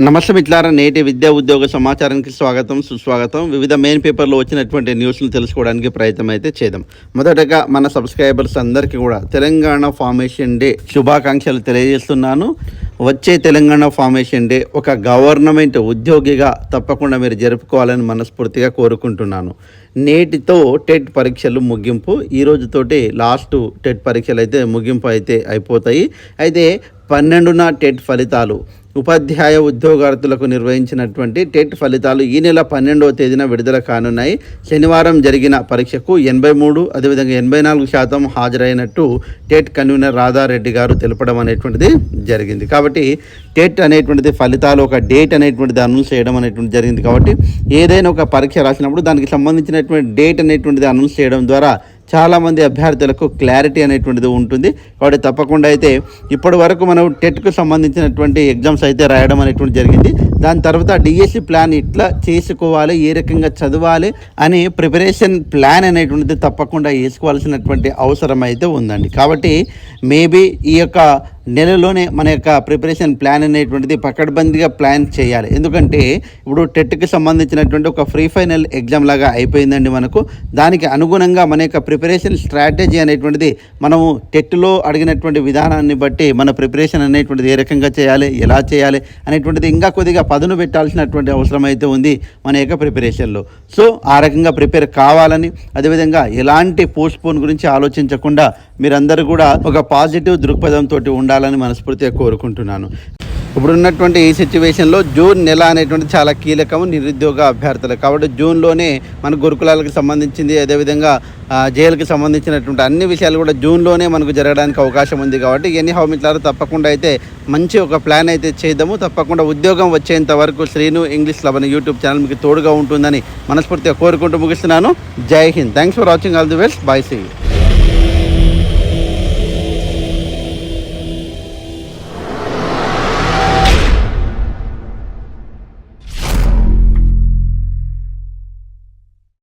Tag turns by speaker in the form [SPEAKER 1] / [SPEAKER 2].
[SPEAKER 1] నమస్తే మిత్రులారా నేటి విద్యా ఉద్యోగ సమాచారానికి స్వాగతం సుస్వాగతం. వివిధ మెయిన్ పేపర్లో వచ్చినటువంటి న్యూస్లు తెలుసుకోవడానికి ప్రయత్నం అయితే చేద్దాం. మొదటగా మన సబ్స్క్రైబర్స్ అందరికీ కూడా తెలంగాణ ఫార్మేషన్ డే శుభాకాంక్షలు తెలియజేస్తున్నాను. వచ్చే తెలంగాణ ఫార్మేషన్ డే ఒక గవర్నమెంట్ ఉద్యోగిగా తప్పకుండా మీరు జరుపుకోవాలని మనస్ఫూర్తిగా కోరుకుంటున్నాను. నేటితో టెట్ పరీక్షలు ముగింపు. ఈ రోజుతోటి లాస్ట్ టెట్ పరీక్షలు అయితే ముగింపు అయితే అయిపోతాయి. అయితే పన్నెండున టెట్ ఫలితాలు ఉపాధ్యాయ ఉద్యోగార్థులకు నిర్వహించినటువంటి టెట్ ఫలితాలు ఈ నెల పన్నెండవ తేదీన విడుదల కానున్నాయి. శనివారం జరిగిన పరీక్షకు ఎనభై మూడు అదేవిధంగా ఎనభై నాలుగు శాతం హాజరైనట్టు టెట్ కన్వీనర్ రాధారెడ్డి గారు తెలపడం అనేటువంటిది జరిగింది. కాబట్టి టెట్ అనేటువంటిది ఫలితాలు ఒక డేట్ అనేటువంటిది అనౌన్స్ చేయడం అనేటువంటి జరిగింది. కాబట్టి ఏదైనా ఒక పరీక్ష రాసినప్పుడు దానికి సంబంధించినటువంటి డేట్ అనేటువంటిది అనౌన్స్ చేయడం ద్వారా చాలామంది అభ్యర్థులకు క్లారిటీ అనేటువంటిది ఉంటుంది. కాబట్టి తప్పకుండా అయితే ఇప్పటి వరకు మనం టెట్కు సంబంధించినటువంటి ఎగ్జామ్స్ అయితే రాయడం అనేటువంటి జరిగింది. దాని తర్వాత డిఎస్సి ప్లాన్ ఇట్లా చేసుకోవాలి ఏ రకంగా చదవాలి అని ప్రిపరేషన్ ప్లాన్ అనేటువంటిది తప్పకుండా వేసుకోవాల్సినటువంటి అవసరం అయితే ఉందండి. కాబట్టి మేబీ ఈ యొక్క నెలలోనే మన యొక్క ప్రిపరేషన్ ప్లాన్ అనేటువంటిది పకడ్బందీగా ప్లాన్ చేయాలి. ఎందుకంటే ఇప్పుడు టెట్కి సంబంధించినటువంటి ఒక ఫ్రీ ఫైనల్ ఎగ్జామ్ లాగా అయిపోయిందండి మనకు. దానికి అనుగుణంగా మన యొక్క ప్రిపరేషన్ స్ట్రాటజీ అనేటువంటిది మనము టెట్లో అడిగినటువంటి విధానాన్ని బట్టి మన ప్రిపరేషన్ అనేటువంటిది ఏ రకంగా చేయాలి ఎలా చేయాలి అనేటువంటిది ఇంకా కొద్దిగా పదును పెట్టాల్సినటువంటి అవసరం అయితే ఉంది మన యొక్క ప్రిపరేషన్లో సో ఆ రకంగా ప్రిపేర్ కావాలని అదేవిధంగా ఎలాంటి పోస్ట్ పోన్ గురించి ఆలోచించకుండా మీరందరూ కూడా ఒక పాజిటివ్ దృక్పథంతో ఉండాలని మనస్ఫూర్తిగా కోరుకుంటున్నాను. ఇప్పుడున్నటువంటి ఈ సిచ్యువేషన్లో జూన్ నెల అనేటువంటి చాలా కీలకం నిరుద్యోగ అభ్యర్థులు. కాబట్టి జూన్లోనే మన గురుకులాలకు సంబంధించింది అదేవిధంగా జైలుకి సంబంధించినటువంటి అన్ని విషయాలు కూడా జూన్లోనే మనకు జరగడానికి అవకాశం ఉంది కాబట్టి ఎన్ని హౌమిట్లారు తప్పకుండా అయితే మంచి ఒక ప్లాన్ అయితే చేద్దాము. తప్పకుండా ఉద్యోగం వచ్చేంత వరకు శ్రీను ఇంగ్లీష్ లవన్ యూట్యూబ్ ఛానల్ మీకు తోడుగా ఉంటుందని మనస్ఫూర్తిగా కోరుకుంటూ ముగిస్తున్నాను. Jai Hind. Thanks for watching all the best bye see